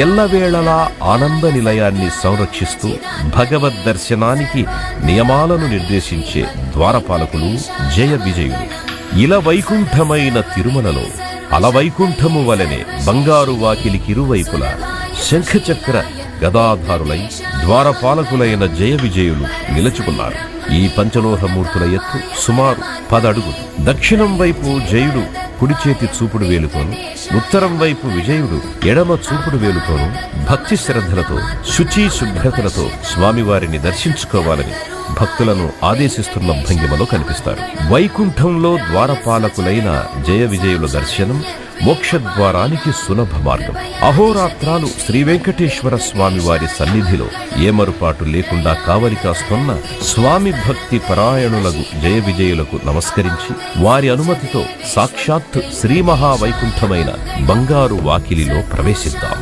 ఎల్లవేళలా ఆనంద నిలయాన్ని సంరక్షిస్తూ భగవద్ దర్శనానికి నియమాలను నిర్దేశించే ద్వారపాలకులు జయ విజయులు. ఇల వైకుంఠమైన తిరుమలలో అలవైకుంఠము వలెనే బంగారు వాకిలికిరువైపుల శంఖచక్ర గదాధారులై ద్వారపాలకులైన జయ విజయులు నిలుచుకున్నారు. ఈ పంచలోహమూర్తుల ఎత్తు సుమారు పదడుగులు దక్షిణం వైపు జయుడు కుడి చేతి చూపుడు వేలుతోను ఉత్తరం వైపు విజయుడు ఎడమ చూపుడు వేలుతోను భక్తి శ్రద్ధలతో శుచి శుభ్రతలతో స్వామివారిని దర్శించుకోవాలని భక్తులను ఆదేశిస్తున్న భంగిమలో కనిపిస్తారు. వైకుంఠంలో ద్వారపాలకులైన జయ విజయుల దర్శనం మోక్షద్వారానికి సులభ మార్గం. అహోరాత్రాలు శ్రీ వెంకటేశ్వర స్వామి వారి సన్నిధిలో ఏమరుపాటు లేకుండా కావలి కాస్తున్న స్వామి భక్తి పరాయణులకు జయ విజయులకు నమస్కరించి వారి అనుమతితో సాక్షాత్ శ్రీ మహావైకుంఠమైన బంగారు వాకిలిలో ప్రవేశిద్దాం.